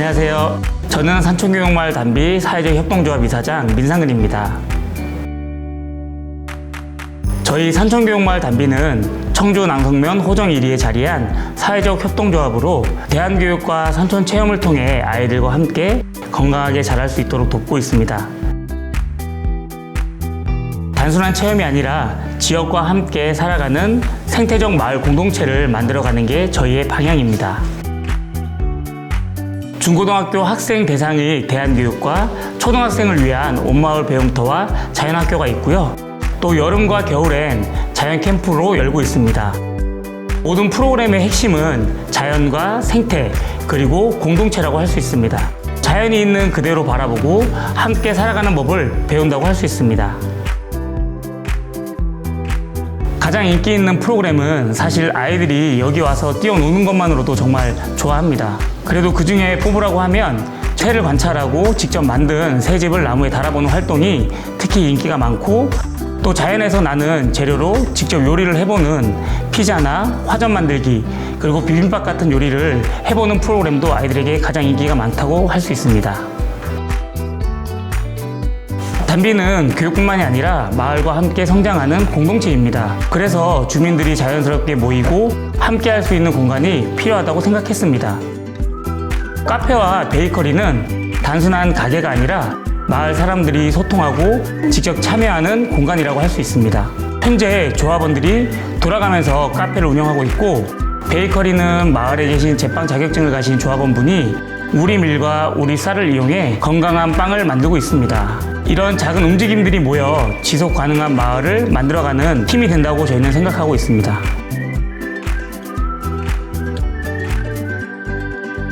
안녕하세요. 저는 산촌교육마을 단비 사회적 협동조합 이사장 민상근입니다. 저희 산촌교육마을 단비는 청주 낭성면 호정 1리에 자리한 사회적 협동조합으로 대한교육과 산촌 체험을 통해 아이들과 함께 건강하게 자랄 수 있도록 돕고 있습니다. 단순한 체험이 아니라 지역과 함께 살아가는 생태적 마을 공동체를 만들어가는 게 저희의 방향입니다. 중고등학교 학생 대상의 대한교육과 초등학생을 위한 온마을 배움터와 자연학교가 있고요. 또 여름과 겨울엔 자연 캠프로 열고 있습니다. 모든 프로그램의 핵심은 자연과 생태 그리고 공동체라고 할 수 있습니다. 자연이 있는 그대로 바라보고 함께 살아가는 법을 배운다고 할 수 있습니다. 가장 인기 있는 프로그램은 사실 아이들이 여기 와서 뛰어노는 것만으로도 정말 좋아합니다. 그래도 그 중에 뽑으라고 하면 새를 관찰하고 직접 만든 새집을 나무에 달아보는 활동이 특히 인기가 많고 또 자연에서 나는 재료로 직접 요리를 해보는 피자나 화전 만들기 그리고 비빔밥 같은 요리를 해보는 프로그램도 아이들에게 가장 인기가 많다고 할 수 있습니다. 단비는 교육뿐만이 아니라 마을과 함께 성장하는 공동체입니다. 그래서 주민들이 자연스럽게 모이고 함께 할 수 있는 공간이 필요하다고 생각했습니다. 카페와 베이커리는 단순한 가게가 아니라 마을 사람들이 소통하고 직접 참여하는 공간이라고 할 수 있습니다. 현재 조합원들이 돌아가면서 카페를 운영하고 있고 베이커리는 마을에 계신 제빵 자격증을 가진 조합원분이 우리 밀과 우리 쌀을 이용해 건강한 빵을 만들고 있습니다. 이런 작은 움직임들이 모여 지속 가능한 마을을 만들어가는 힘이 된다고 저희는 생각하고 있습니다.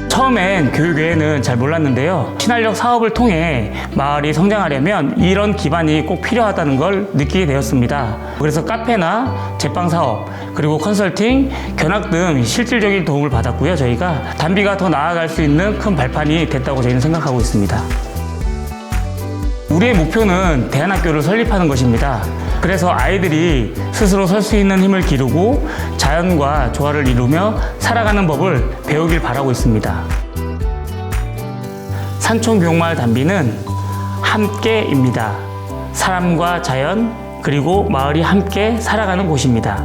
처음엔 교육 외에는 잘 몰랐는데요. 친환력 사업을 통해 마을이 성장하려면 이런 기반이 꼭 필요하다는 걸 느끼게 되었습니다. 그래서 카페나 제빵 사업, 그리고 컨설팅, 견학 등 실질적인 도움을 받았고요. 저희가 단비가 더 나아갈 수 있는 큰 발판이 됐다고 저희는 생각하고 있습니다. 우리의 목표는 대안학교를 설립하는 것입니다. 그래서 아이들이 스스로 설 수 있는 힘을 기르고 자연과 조화를 이루며 살아가는 법을 배우길 바라고 있습니다. 산촌 교육마을 단비는 함께입니다. 사람과 자연 그리고 마을이 함께 살아가는 곳입니다.